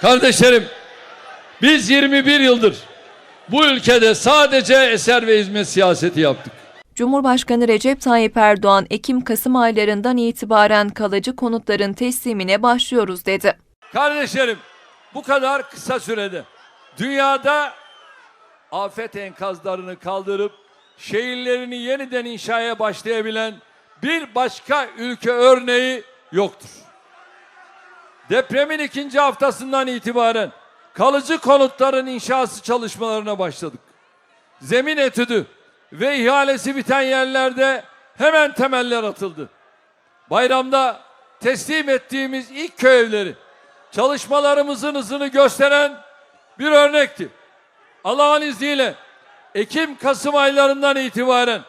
Kardeşlerim, biz 21 yıldır bu ülkede sadece eser ve hizmet siyaseti yaptık. Cumhurbaşkanı Recep Tayyip Erdoğan, Ekim-Kasım aylarından itibaren kalıcı konutların teslimine başlıyoruz dedi. Kardeşlerim, bu kadar kısa sürede dünyada afet enkazlarını kaldırıp şehirlerini yeniden inşaya başlayabilen bir başka ülke örneği yoktur. Depremin ikinci haftasından itibaren kalıcı konutların inşası çalışmalarına başladık. Zemin etüdü ve ihalesi biten yerlerde hemen temeller atıldı. Bayramda teslim ettiğimiz ilk köy evleri çalışmalarımızın hızını gösteren bir örnekti. Allah'ın izniyle Ekim-Kasım aylarından itibaren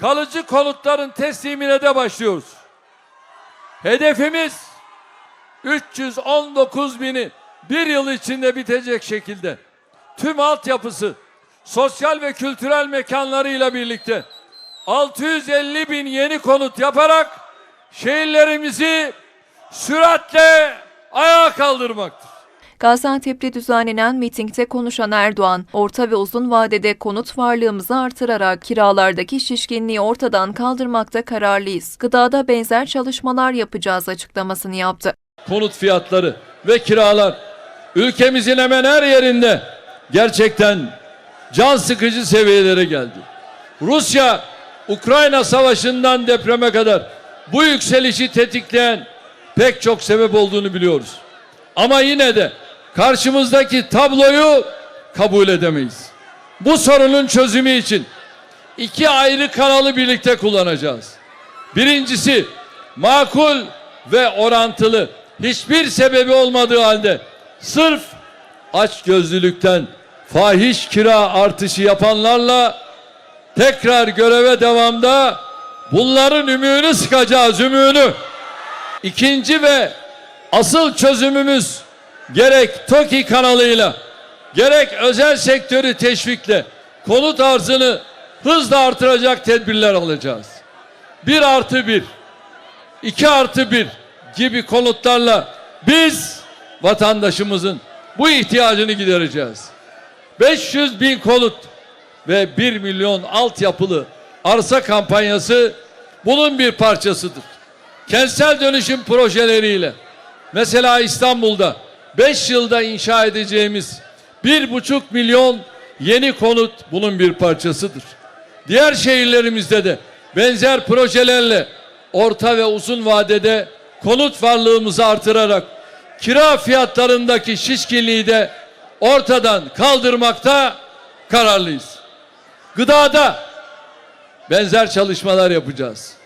kalıcı konutların teslimine de başlıyoruz. Hedefimiz 319 bini bir yıl içinde bitecek şekilde tüm altyapısı sosyal ve kültürel mekanlarıyla birlikte 650 bin yeni konut yaparak şehirlerimizi süratle ayağa kaldırmaktır. Gaziantep'te düzenlenen mitingde konuşan Erdoğan, orta ve uzun vadede konut varlığımızı artırarak kiralardaki şişkinliği ortadan kaldırmakta kararlıyız. Gıdada benzer çalışmalar yapacağız açıklamasını yaptı. Konut fiyatları ve kiralar ülkemizin hemen her yerinde gerçekten can sıkıcı seviyelere geldi. Rusya Ukrayna savaşından depreme kadar bu yükselişi tetikleyen pek çok sebep olduğunu biliyoruz. Ama yine de karşımızdaki tabloyu kabul edemeyiz. Bu sorunun çözümü için iki ayrı kanalı birlikte kullanacağız. Birincisi makul ve orantılı hiçbir sebebi olmadığı halde sırf açgözlülükten fahiş kira artışı yapanlarla tekrar göreve devamda bunların ümüğünü sıkacağız ümüğünü. İkinci ve asıl çözümümüz gerek TOKİ kanalıyla gerek özel sektörü teşvikle konut arzını hızla artıracak tedbirler alacağız. Bir artı bir, iki artı bir gibi konutlarla biz vatandaşımızın bu ihtiyacını gidereceğiz. 500 bin konut ve 1 milyon altyapılı arsa kampanyası bunun bir parçasıdır. Kentsel dönüşüm projeleriyle mesela İstanbul'da 5 yılda inşa edeceğimiz 1,5 milyon yeni konut bunun bir parçasıdır. Diğer şehirlerimizde de benzer projelerle orta ve uzun vadede konut varlığımızı artırarak kira fiyatlarındaki şişkinliği de ortadan kaldırmakta kararlıyız. Gıdada benzer çalışmalar yapacağız.